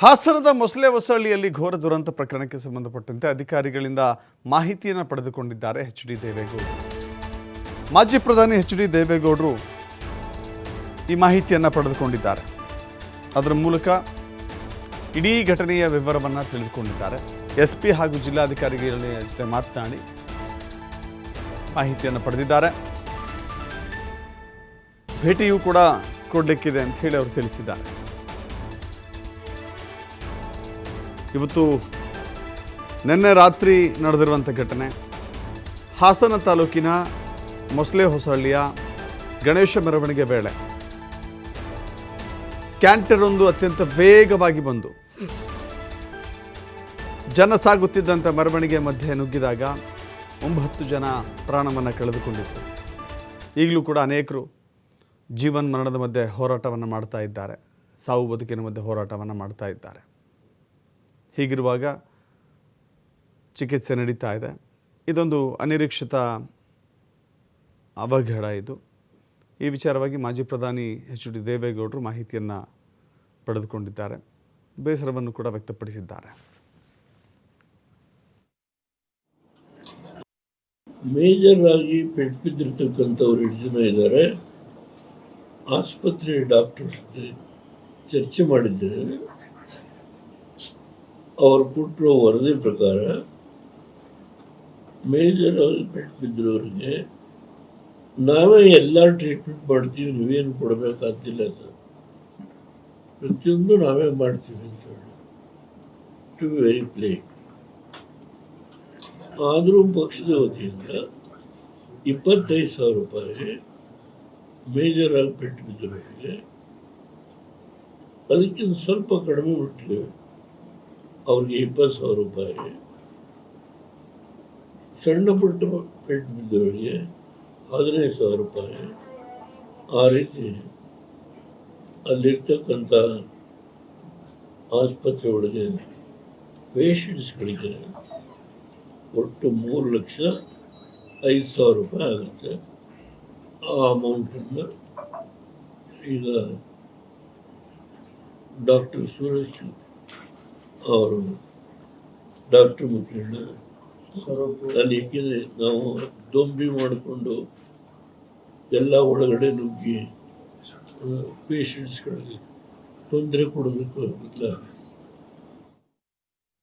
ಹಾಸನದ ಮೊಸಳೆ ಹೊಸಳ್ಳಿಯಲ್ಲಿ ಘೋರ ದುರಂತ ಪ್ರಕರಣಕ್ಕೆ ಸಂಬಂಧಪಟ್ಟಂತೆ ಅಧಿಕಾರಿಗಳಿಂದ ಮಾಹಿತಿಯನ್ನು ಪಡೆದುಕೊಂಡಿದ್ದಾರೆ ಎಚ್ ಡಿ ದೇವೇಗೌಡರು. ಮಾಜಿ ಪ್ರಧಾನಿ ಎಚ್ ಡಿ ದೇವೇಗೌಡರು ಈ ಮಾಹಿತಿಯನ್ನು ಪಡೆದುಕೊಂಡಿದ್ದಾರೆ. ಅದರ ಮೂಲಕ ಇಡೀ ಘಟನೆಯ ವಿವರವನ್ನು ತಿಳಿದುಕೊಂಡಿದ್ದಾರೆ. ಎಸ್ ಪಿ ಹಾಗೂ ಜಿಲ್ಲಾಧಿಕಾರಿಗಳ ಜೊತೆ ಮಾತನಾಡಿ ಮಾಹಿತಿಯನ್ನು ಪಡೆದಿದ್ದಾರೆ. ಭೇಟಿಯೂ ಕೂಡ ಕೊಡಲಿಕ್ಕಿದೆ ಅಂತ ಹೇಳಿ ಅವರು ತಿಳಿಸಿದ್ದಾರೆ. ಇವತ್ತು ನಿನ್ನೆ ರಾತ್ರಿ ನಡೆದಿರುವಂಥ ಘಟನೆ. ಹಾಸನ ತಾಲೂಕಿನ ಮೊಸಳೆ ಹೊಸಹಳ್ಳಿಯ ಗಣೇಶ ಮೆರವಣಿಗೆ ವೇಳೆ ಕ್ಯಾಂಟರ್ ಒಂದು ಅತ್ಯಂತ ವೇಗವಾಗಿ ಬಂದು ಜನ ಸಾಗುತ್ತಿದ್ದಂಥ ಮೆರವಣಿಗೆ ಮಧ್ಯೆ ನುಗ್ಗಿದಾಗ ಒಂಬತ್ತು ಜನ ಪ್ರಾಣವನ್ನು ಕಳೆದುಕೊಂಡಿದ್ದರು ಈಗಲೂ ಕೂಡ ಅನೇಕರು ಜೀವನ್ ಮರಣದ ಮಧ್ಯೆ ಹೋರಾಟವನ್ನು ಮಾಡ್ತಾ ಇದ್ದಾರೆ. ಸಾವು ಬದುಕಿನ ಮಧ್ಯೆ ಹೋರಾಟವನ್ನು ಮಾಡ್ತಾ ಇದ್ದಾರೆ. ಹೀಗಿರುವಾಗ ಚಿಕಿತ್ಸೆ ನಡೀತಾ ಇದೆ. ಇದೊಂದು ಅನಿರೀಕ್ಷಿತ ಅವಘಡ ಇದು. ಈ ವಿಚಾರವಾಗಿ ಮಾಜಿ ಪ್ರಧಾನಿ ಎಚ್ ಡಿ ದೇವೇಗೌಡರು ಮಾಹಿತಿಯನ್ನು ಪಡೆದುಕೊಂಡಿದ್ದಾರೆ. ಬೇಸರವನ್ನು ಕೂಡ ವ್ಯಕ್ತಪಡಿಸಿದ್ದಾರೆ. ಮೇಜರ್ ಆಗಿ ಪೆಟ್ ಬಿದ್ದಿರ್ತಕ್ಕಂಥವ್ರು ಎಷ್ಟು ಜನ ಇದ್ದಾರೆ ಆಸ್ಪತ್ರೆ ಡಾಕ್ಟರ್ಸ್ ಚರ್ಚೆ ಮಾಡಿದ್ದೇನೆ ಅವರು ಕೊಟ್ಟಿರೋ ವರದಿ ಪ್ರಕಾರ ಮೇಜರ್ ಆಗಿ ಪೆಟ್ಟು ಬಿದ್ದಿರೋರಿಗೆ ನಾವೇ ಎಲ್ಲ ಟ್ರೀಟ್ಮೆಂಟ್ ಮಾಡ್ತೀವಿ, ನೀವೇನು ಕೊಡಬೇಕಾಗ್ತಿಲ್ಲ ಸರ್ ಪ್ರತಿಯೊಂದು ನಾವೇ ಮಾಡ್ತೀವಿ ಅಂತ ಹೇಳಿ. ಟು ವೆರಿ ಪ್ಲೇಟ್ ಆದರೂ ಪಕ್ಷದ ವತಿಯಿಂದ ಇಪ್ಪತ್ತೈದು ಸಾವಿರ ರೂಪಾಯಿ ಮೇಜರ್ ಆಗಿ ಪೆಟ್ಟು ಬಿದ್ದವರಿಗೆ, ಅದಕ್ಕಿಂತ ಸ್ವಲ್ಪ ಕಡಿಮೆ ಬಿಟ್ಟಿದೆ ಅವ್ರಿಗೆ ಇಪ್ಪತ್ತು ಸಾವಿರ ರೂಪಾಯಿ. ಸಣ್ಣ ಪುಟ್ಟ ಪೆಟ್ಟು ಬಿದ್ದವರಿಗೆ ಹದಿನೈದು ಸಾವಿರ ರೂಪಾಯಿ. ಆ ರೀತಿ ಅಲ್ಲಿರ್ತಕ್ಕಂಥ ಆಸ್ಪತ್ರೆ ಒಳಗೆ ಪೇಷಂಟ್ಸ್ಗಳಿಗೆ ಒಟ್ಟು ಮೂರು ಲಕ್ಷ ಐದು ಸಾವಿರ ರೂಪಾಯಿ ಆಗುತ್ತೆ. ಆ ಅಮೌಂಟನ್ನು ಈಗ ಡಾಕ್ಟರ್ ಸುರೇಶ್ ಅವರು ಡಾಕ್ಟರ್ ಮುಖಂಡ ಅಲ್ಲಿ ಏಕೆಂದರೆ ನಾವು ದೊಂಬಿ ಮಾಡಿಕೊಂಡು ಎಲ್ಲ ಒಳಗಡೆ ನುಗ್ಗಿ ಪೇಷಂಟ್ಸ್ಗಳಿಗೆ ತೊಂದರೆ ಕೊಡಬೇಕು ಬದಲಾಗಿ